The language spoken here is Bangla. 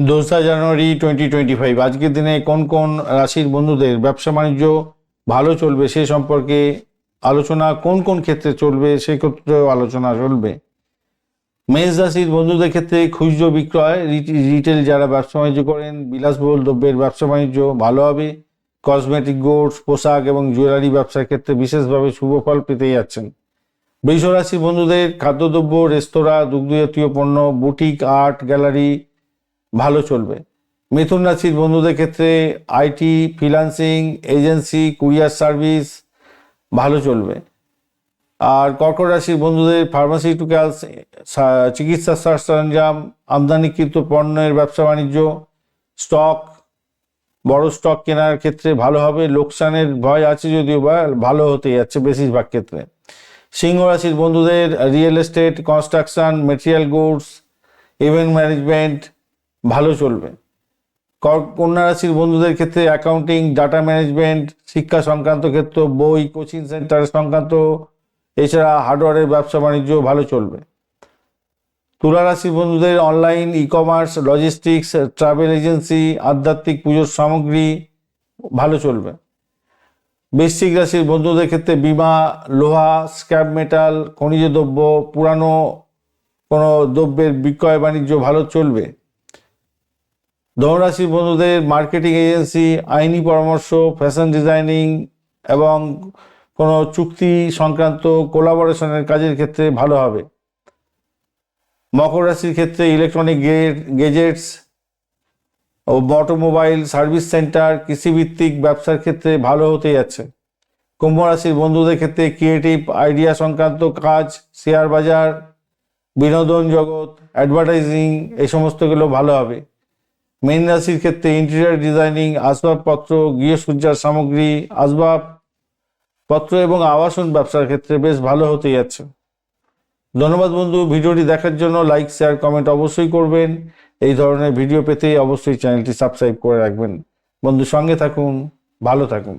দোসরা জানুয়ারি টোয়েন্টি টোয়েন্টি ফাইভ আজকের দিনে কোন কোন রাশির বন্ধুদের ব্যবসা বাণিজ্য ভালো চলবে সে সম্পর্কে আলোচনা, কোন কোন ক্ষেত্রে চলবে সে ক্ষেত্রেও আলোচনা চলবে। মেষ রাশির বন্ধুদের ক্ষেত্রে খুচরো বিক্রয়, রিট- রিটেল যারা ব্যবসা বাণিজ্য করেন, বিলাসবহুল দ্রব্যের ব্যবসা বাণিজ্য ভালো হবে। কসমেটিক গুডস, পোশাক এবং জুয়েলারি ব্যবসার ক্ষেত্রে বিশেষভাবে শুভ ফল পেতে যাচ্ছেন। বৃষ রাশির বন্ধুদের খাদ্যদ্রব্য, রেস্তোরাঁ, দুগ্ধজাতীয় পণ্য, বুটিক, আর্ট, গ্যালারি ভালো চলবে। মিথুন রাশির বন্ধুদের ক্ষেত্রে IT freelancing agency, courier service ভালো চলবে। আর কর্কট রাশির বন্ধুদের ফার্মাসিউটিক্যালস চিকিৎসা সার সরঞ্জাম, আমদানিকৃত পণ্যের ব্যবসা বাণিজ্য, স্টক, বড় স্টক কেনার ক্ষেত্রে ভালো হবে। লোকসানের ভয় আছে যদিও বা ভালো হতে যাচ্ছে বেশিরভাগ ক্ষেত্রে। সিংহ রাশির বন্ধুদের real estate, construction, material goods, event management ভালো চলবে। কন্যা রাশির বন্ধুদের ক্ষেত্রে অ্যাকাউন্টিং ডাটা ম্যানেজমেন্ট শিক্ষা সংক্রান্ত ক্ষেত্র, বই কোচিং সেন্টার সংক্রান্ত, এছাড়া হার্ডওয়্যারের ব্যবসা বাণিজ্য ভালো চলবে। তুলা রাশির বন্ধুদের online e commerce logistics travel agency আধ্যাত্মিক পুজোর সামগ্রী ভালো চলবে। বৃশ্চিক রাশির বন্ধুদের ক্ষেত্রে বিমা, লোহা স্ক্র্যাপ মেটাল খনিজ দ্রব্য, পুরানো কোনো দ্রব্যের বিক্রয় বাণিজ্য ভালো চলবে। ধনুরাশির বন্ধুদের মার্কেটিং এজেন্সি আইনি পরামর্শ ফ্যাশন ডিজাইনিং এবং কোনো চুক্তি সংক্রান্ত কোলাবোরেশনের কাজের ক্ষেত্রে ভালো হবে। মকর রাশির ক্ষেত্রে ইলেকট্রনিক গেজেটস ও অটোমোবাইল সার্ভিস সেন্টার কৃষিভিত্তিক ব্যবসার ক্ষেত্রে ভালো হতে যাচ্ছে। কুম্ভ রাশির বন্ধুদের ক্ষেত্রে ক্রিয়েটিভ আইডিয়া সংক্রান্ত কাজ শেয়ার বাজার, বিনোদন জগৎ অ্যাডভার্টাইজিং এই সমস্তগুলো ভালো হবে। মেন রাশির ক্ষেত্রে ইন্টেরিয়ার ডিজাইনিং আসবাবপত্র, গৃহসজ্জার সামগ্রী আসবাবপত্র এবং আবাসন ব্যবসার ক্ষেত্রে বেশ ভালো হতে যাচ্ছে। ধন্যবাদ বন্ধু, ভিডিওটি দেখার জন্য লাইক শেয়ার কমেন্ট অবশ্যই করবেন। এই ধরনের ভিডিও পেতে অবশ্যই চ্যানেলটি সাবস্ক্রাইব করে রাখবেন। বন্ধু সঙ্গে থাকুন, ভালো থাকুন।